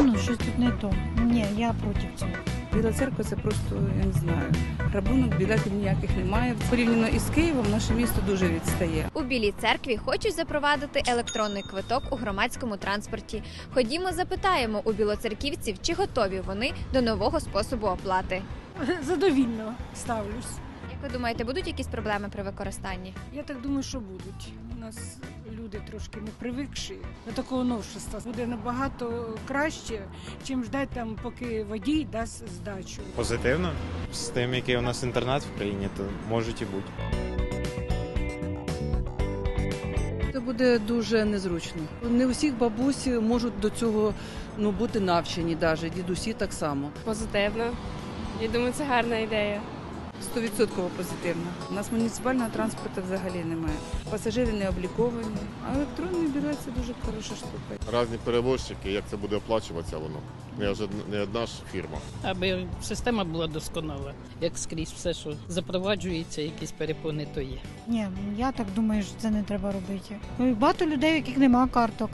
погано, щось тут не то. Ні, я проти цього. Біла церква це просто я не знаю. Рабунок білетів ніяких немає. Порівняно із Києвом, наше місто дуже відстає. У Білій церкві хочуть запровадити електронний квиток у громадському транспорті. Ходімо, запитаємо у білоцерківців, чи готові вони до нового способу оплати. Задовільно ставлюсь. Як ви думаєте, будуть якісь проблеми при використанні? Я так думаю, що будуть. У нас люди трошки не привикші до такого новшества. Буде набагато краще, чим ждати там, поки водій дасть здачу. Позитивно. З тим, який у нас інтернет в країні, то можуть і бути. Це буде дуже незручно. Не усіх бабусь можуть до цього ну, бути навчені, навіть дідусі так само. Позитивно. Я думаю, це гарна ідея. Стовідсотково позитивно. У нас муніципального транспорту взагалі немає. Пасажири не обліковані, а електронний білет це дуже хороша штука. Різні перевозчики, як це буде оплачуватися воно. Не ж не одна ж фірма. аби система була досконала, як скрізь все, що запроваджується, якісь перепони, то є. Ні, я так думаю, що це не треба робити. Багато людей, у яких немає карток.